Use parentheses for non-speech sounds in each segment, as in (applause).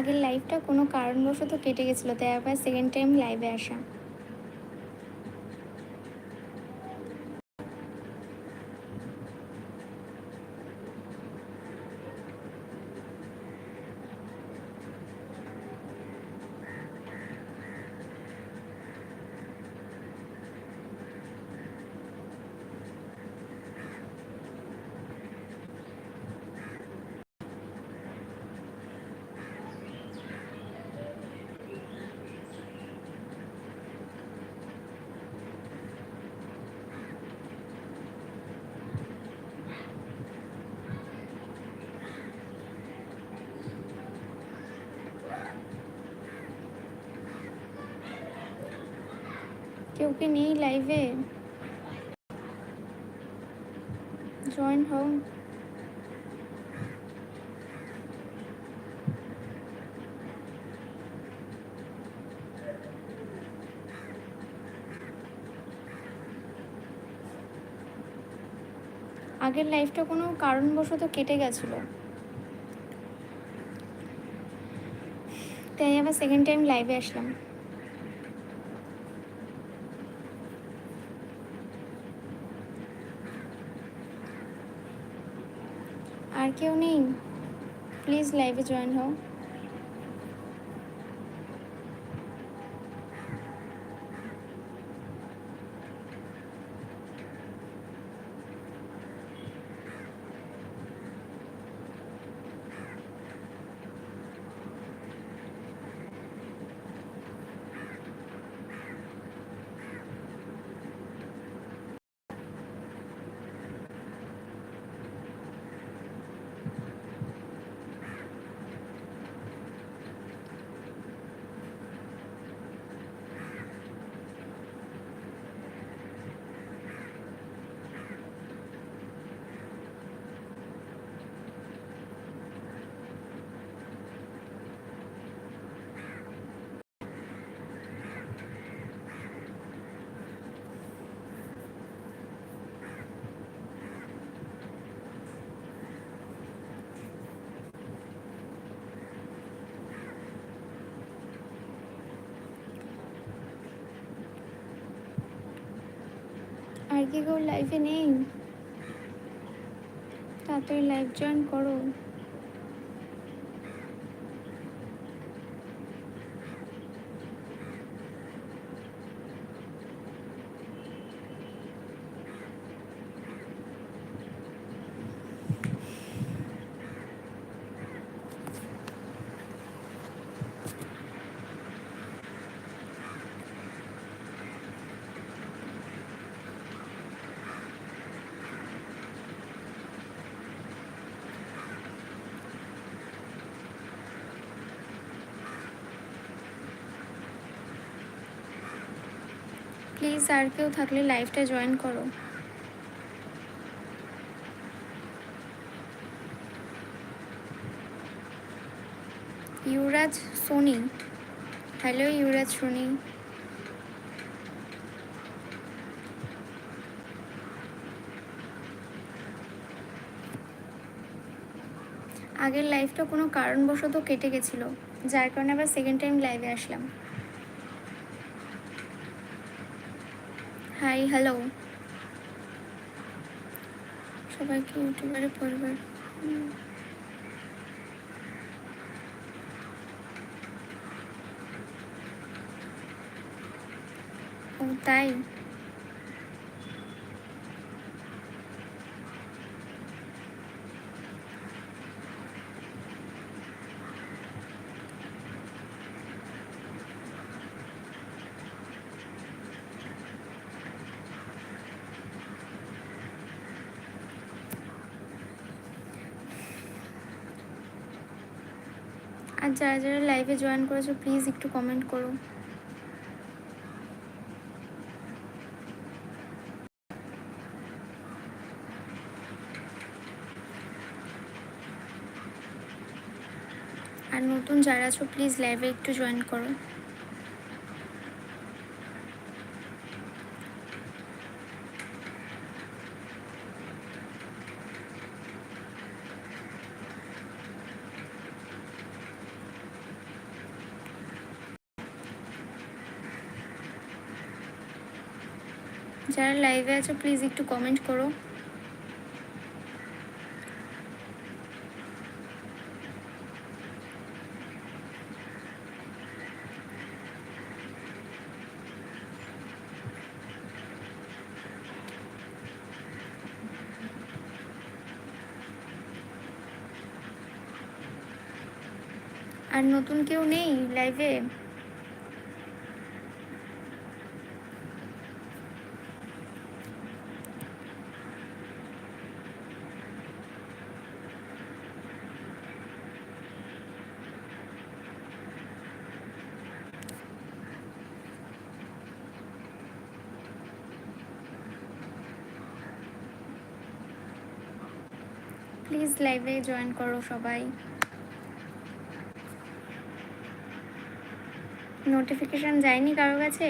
আগের লাইভটা কোনো কারণবশত কেটে গেছিল তাই আবার সেকেন্ড টাইম লাইভে আসা। কেউ কি নেই লাইভে জয়েন হও। আগের লাইফটা কোনো কারণবশত কেটে গেছিল। তাই আবার সেকেন্ড টাইম লাইভে আসলাম। কেউ নেই প্লিজ লাইভে জয়েন হও আর কি কেউ লাইফে নেই। তাড়াতাড়ি লাইভ জয়েন করো। প্লিজ আর কেউ থাকলে লাইভটা জয়েন করো। ইউরাজ সোনি। হ্যালো ইউরাজ সোনি। আগের লাইফটা কোনো কারণবশত কেটে গেছিল, যার কারণে আবার সেকেন্ড টাইম লাইভে আসলাম। হাই হ্যালো সবাইকে ইউটিউবারে পরিবার। ও তাই? আর যারা যারা লাইভে জয়েন করেছ প্লিজ একটু কমেন্ট করো। আর নতুন যারা আছো প্লিজ লাইভে একটু জয়েন করো। যারা লাইভে আছো প্লিজ একটু কমেন্ট করো। আর নতুন কেউ নেই লাইভে প্লিজ লাইভে জয়েন করো সবাই। নোটিফিকেশন যায়নি কারও কাছে?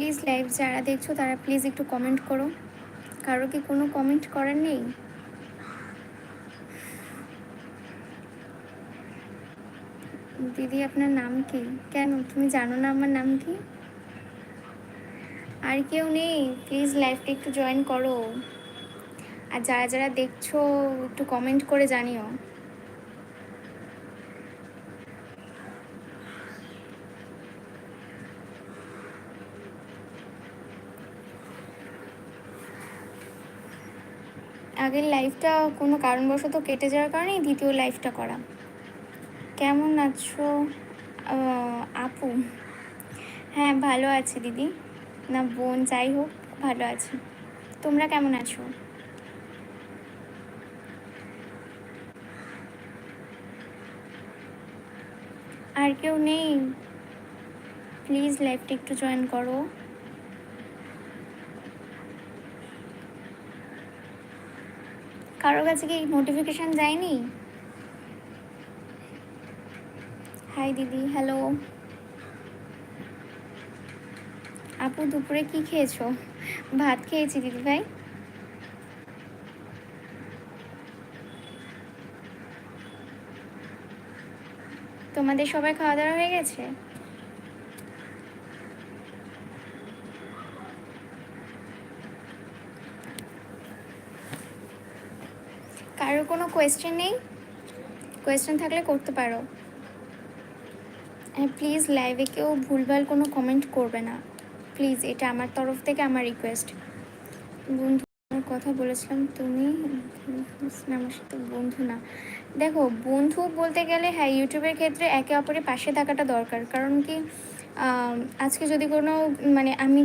প্লিজ লাইভ যারা দেখছ, তারা প্লিজ একটু কমেন্ট করো। কারও কি কোনো কমেন্ট করার নেই? দিদি, আপনার নাম কি? কেন? তুমি জানো না আমার নাম কি? আর কেউ নেই? প্লিজ লাইভটা একটু জয়েন করো। আর যারা যারা দেখছ, একটু কমেন্ট করে জানিও। আগের লাইফটা কোনো কারণবশত কেটে যাওয়ার কারণেই দ্বিতীয় লাইফটা করা। কেমন আছো? আপু? হ্যাঁ ভালো আছি দিদি। না, বোন, যাই হোক, ভালো আছি। তোমরা কেমন আছো? আর কেউ নেই? প্লিজ লাইভটা একটু জয়েন করো। কারও কাছে কি নোটিফিকেশন যায়নি? হাই দিদি হ্যালো আপু দুপুরে কি খেয়েছো? ভাত খেয়েছি দিদি ভাই। তোমাদের সবাই খাওয়া দাওয়া হয়ে গেছে? কারোর কোনো কোয়েশ্চেন নেই? কোয়েশ্চেন থাকলে করতে পারো। হ্যাঁ প্লিজ লাইভে কেউ ভুলভাল কোনো কমেন্ট করবে না। প্লিজ এটা আমার তরফ থেকে আমার রিকোয়েস্ট বন্ধু, আমার কথা বলেছিলাম, তুমি আমার সাথে বন্ধু না। দেখো, বন্ধু বলতে গেলে হ্যাঁ ইউটিউবের ক্ষেত্রে একে অপরের পাশে থাকাটা দরকার। কারণ কি আজকে যদি কোনো মানে আমি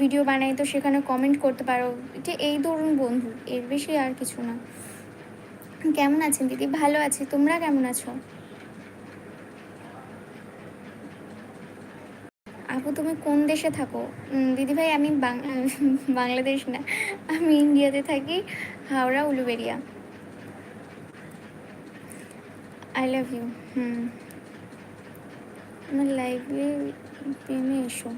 ভিডিও বানাই, তো সেখানে কমেন্ট করতে পারো। এটা এই ধরুন বন্ধু, এর বেশি আর কিছু না। কেমন আছেন দিদি? ভালো আছি। তোমরা কেমন আছো? আপু, তুমি কোন দেশে থাকো? দিদি ভাই, আমি (laughs) বাংলাদেশ না। আমি ইন্ডিয়াতে থাকি, Howrah, Uluberia. I love you hmm. আমার লাইভে প্রেমে এসো।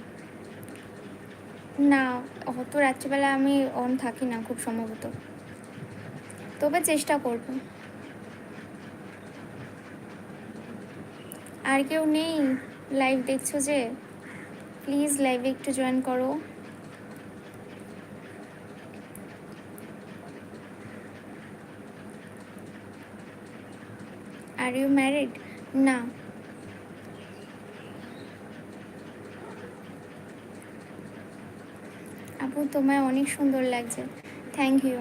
না, অত রাত্রিবেলা আমি অন থাকি না, খুব সম্ভবত। তবে চেষ্টা করব। আর কেউ নেই? লাইভ দেখছ যে? প্লিজ লাইভে একটু জয়েন করো। আর ইউ ম্যারিড না। আপু, তোমায় অনেক সুন্দর লাগছে। Thank you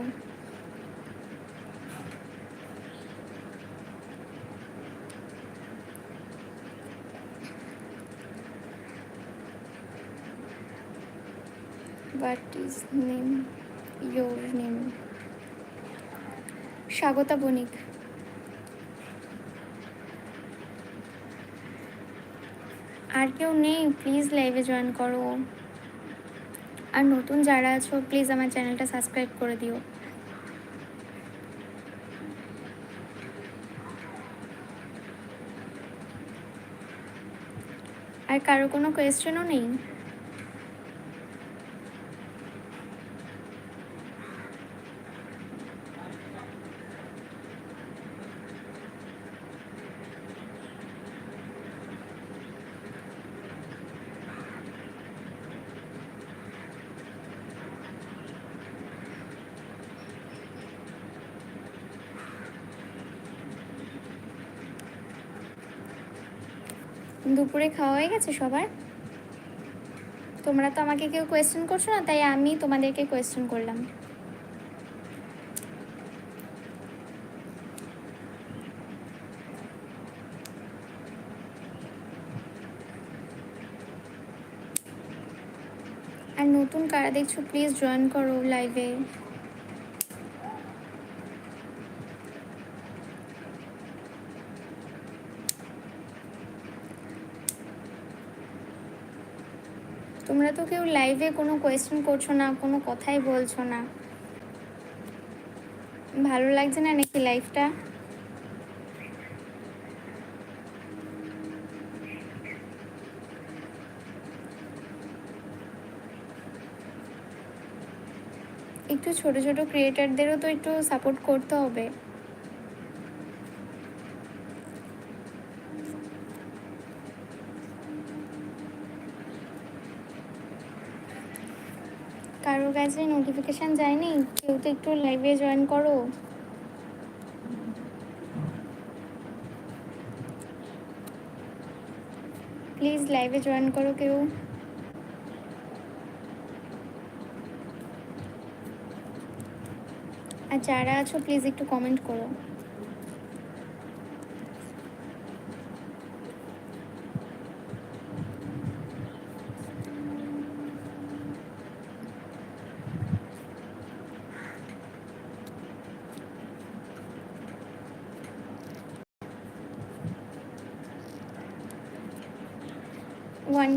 What is name? Your name. Swagata Banik. আর কেউ নেই প্লিজ লাইভে জয়েন করো। আর নতুন যারা আছো প্লিজ আমার চ্যানেলটা সাবস্ক্রাইব করে দিও। আর কারও কোনো কোয়েশ্চেনও নেই? দুপুরে খাওয়া হয়ে গেছে সবার? তোমরা তো আমাকে কেউ কোয়েশ্চেন করছ না, তাই আমি তোমাদেরকে কোয়েশ্চেন করলাম। আর নতুন কারা দেখছ প্লিজ জয়েন করো লাইভে তোমরা তো কেউ লাইভে কোনো কোয়েশ্চেন করছ না, কোনো কথাই বলছো না। ভালো লাগছে না নাকি লাইফটা একটু ছোট ছোট ক্রিয়েটারদেরও তো একটু সাপোর্ট করতে হবে কারোর কাছে নোটিফিকেশান যায়নি কেউ তো একটু লাইভে জয়েন করো। প্লিজ লাইভে জয়েন করো কেউ। আর যারা আছো প্লিজ একটু কমেন্ট করো।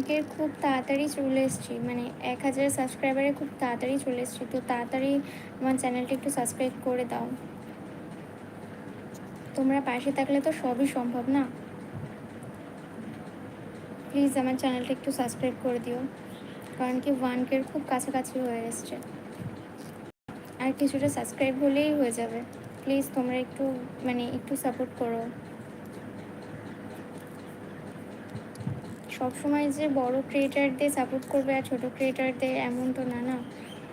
ওয়ান খুব তাড়াতাড়ি চলে এসেছি। মানে এক হাজার সাবস্ক্রাইবারে খুব তাড়াতাড়ি চলে এসেছি। তো তাড়াতাড়ি আমার চ্যানেলটা একটু সাবস্ক্রাইব করে দাও। তোমরা পাশে থাকলে তো সবই সম্ভব না? প্লিজ আমার চ্যানেলটা একটু সাবস্ক্রাইব করে দিও। কারণ কি ওয়ান কের খুব কাছাকাছি হয়ে এসছে। আর কিছুটা সাবস্ক্রাইব হলেই হয়ে যাবে। প্লিজ তোমরা একটু মানে একটু সাপোর্ট করো। সবসময় যে বড় ক্রিয়েটারদের সাপোর্ট করবে আর ছোটো ক্রিয়েটারদের এমন তো না না।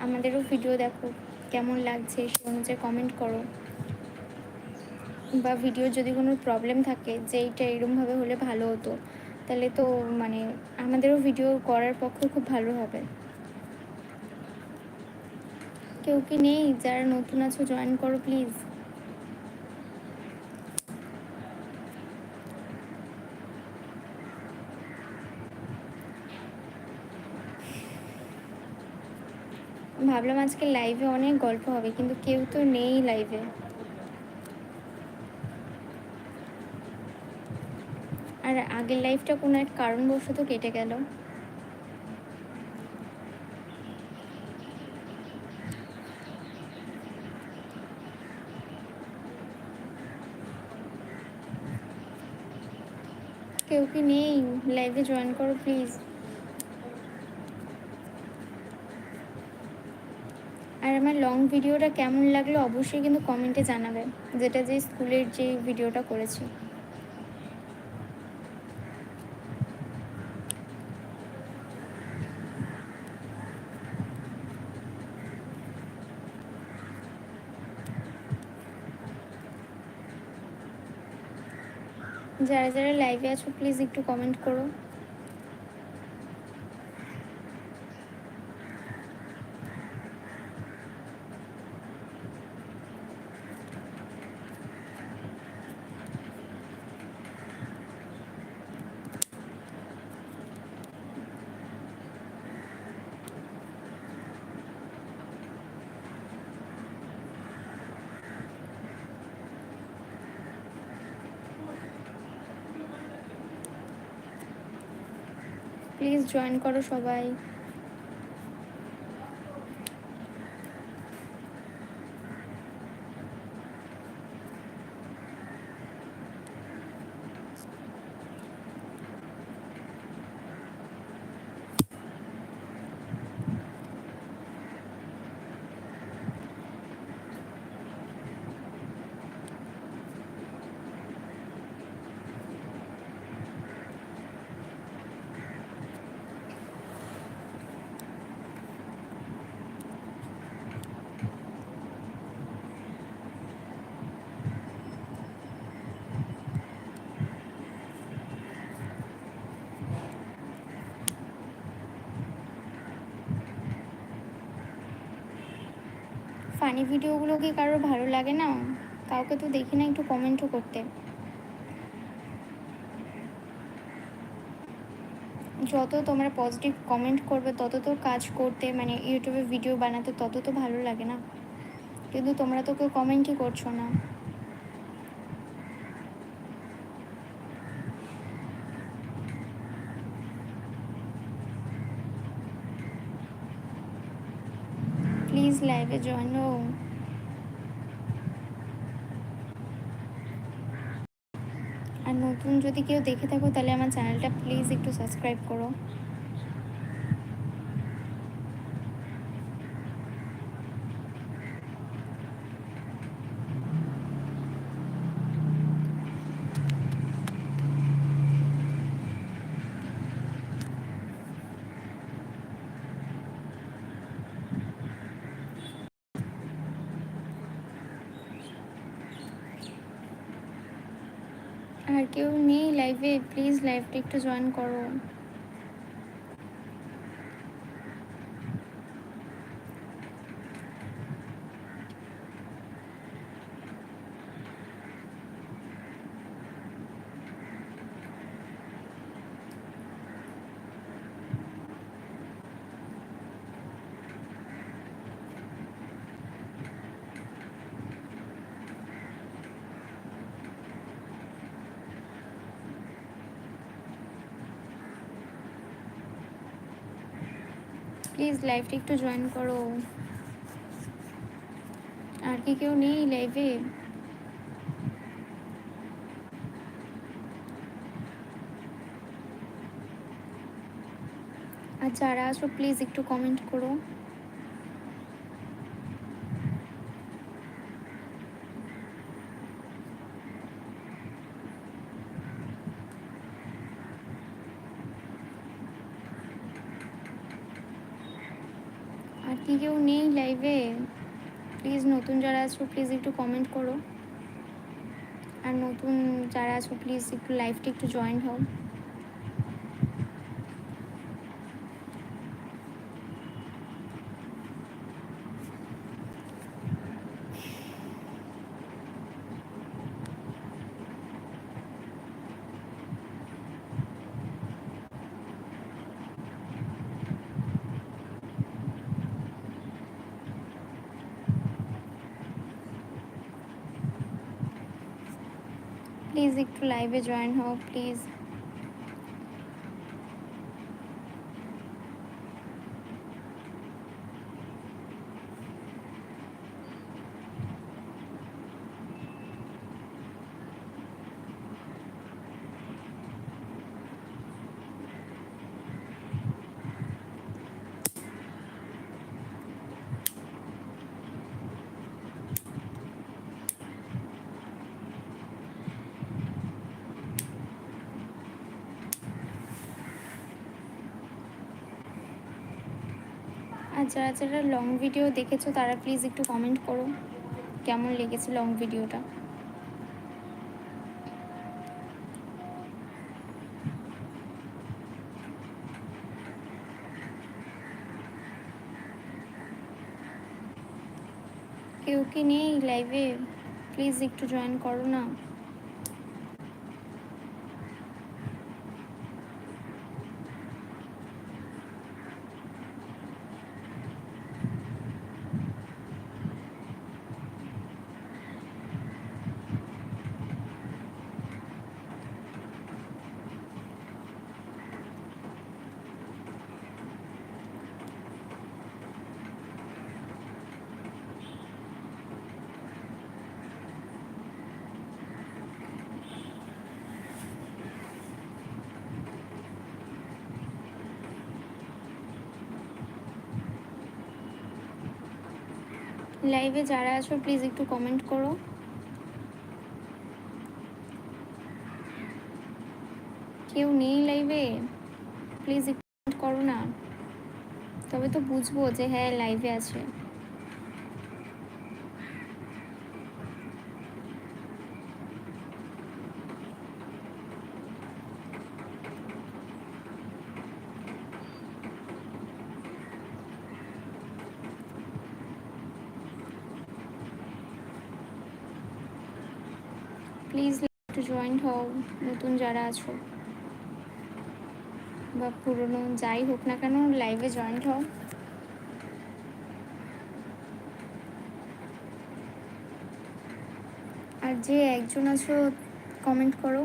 আমাদেরও ভিডিও দেখো, কেমন লাগছে সে অনুযায়ী কমেন্ট করো। বা ভিডিওর যদি কোনো প্রবলেম থাকে, যে এইটা এরকমভাবে হলে ভালো হতো, তাহলে তো মানে আমাদেরও ভিডিও করার পক্ষে খুব ভালো হবে। কেউ কি নেই? যারা নতুন আছো জয়েন করো প্লিজ ভাবলাম আজকে লাইভে অনেক গল্প হবে, কিন্তু কেউ তো নেই লাইভে আর আগের লাইফটা কোনো এক কারণবশত কেটে গেল। কেউ কি নেই? লাইভে জয়েন করো প্লিজ আর আমার লং ভিডিওটা কেমন লাগল অবশ্যই কিন্তু কমেন্টে জানাবে, যেটা যে স্কুলের যে ভিডিওটা করেছি। যারা যারা লাইভে আছো প্লিজ একটু কমেন্ট করো। প্লিজ জয়েন করো সবাই। ফানি ভিডিওগুলো কি কারোর ভালো লাগে না? কাউকে তো দেখি না একটু কমেন্টও করতে। যত তোমরা পজিটিভ কমেন্ট করবে, তত তো কাজ করতে মানে ইউটিউবে ভিডিও বানাতে, তত তো ভালো লাগে না। কিন্তু তোমরা তো কেউ কমেন্টই করছ না প্লিজ লাইভে জয়েন হও আর নতুন যদি কেউ দেখে থাকো, তাহলে আমার চ্যানেলটা প্লিজ একটু সাবস্ক্রাইব করো আর কেউ নেই লাইভে প্লিজ লাইভটা একটু জয়েন করো। প্লিজ লাইভটা একটু জয়েন করো। আর কি কেউ নেই লাইভে আর যারা আছো প্লিজ একটু কমেন্ট করো। কি কেউ নেই লাইভে প্লিজ নতুন যারা আছো প্লিজ একটু কমেন্ট করো। আর নতুন যারা আছো প্লিজ একটু লাইভটা একটু জয়েন হও। প্লিজ একটু লাইভে জয়েন হও প্লিজ আর যারা যারা লং ভিডিও দেখেছ, তারা প্লিজ একটু কমেন্ট করো। কেমন লেগেছে লং ভিডিওটা কেউ কি নেই লাইভে প্লিজ একটু জয়েন করো না। লাইভে যারা আছো প্লিজ একটু কমেন্ট করো। কেউ নেই লাইভে প্লিজ একটু কমেন্ট করো না। তবে তো বুঝব যে হ্যাঁ লাইভে আছে প্লিজ একটু জয়েন্ট হও নতুন যারা আছো বা পুরনো, যাই হোক না কেন লাইভে জয়েন্ট হও। আর যে একজন আছো কমেন্ট করো।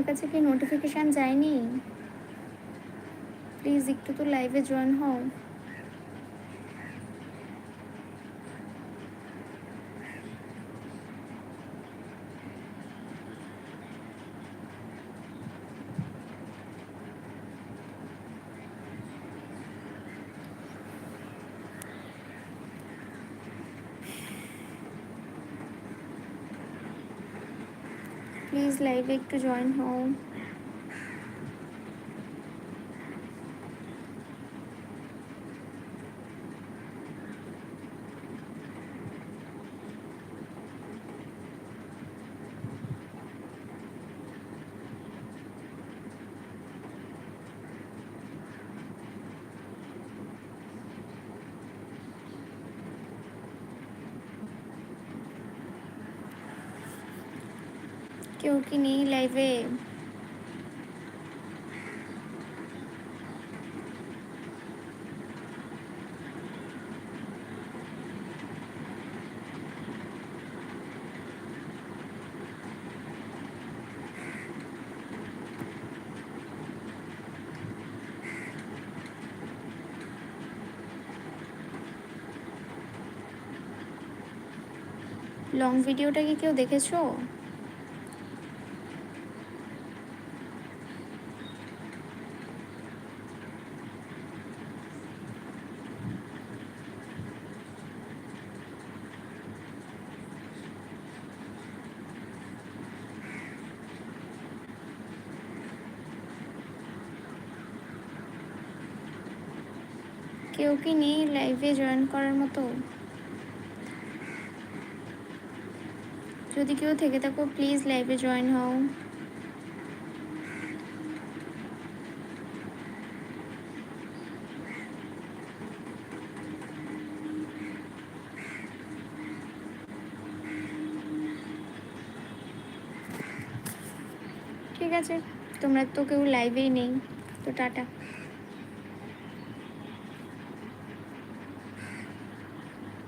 কারোর কাছে কি নোটিফিকেশান যায়নি? প্লিজ একটু তো লাইভে জয়েন হও। প্লিজ লাইভে একটু জয়েন হও কেউ কি নেই লাইভে লং ভিডিওটা কি কেউ দেখেছ? কেউ কি নেই লাইভে জয়েন করার মতো? যদি কেউ থেকে থাকো প্লিজ লাইভে জয়েন হও। ঠিক আছে, তোমরা তো কেউ লাইভেই নেই, তো টাটা।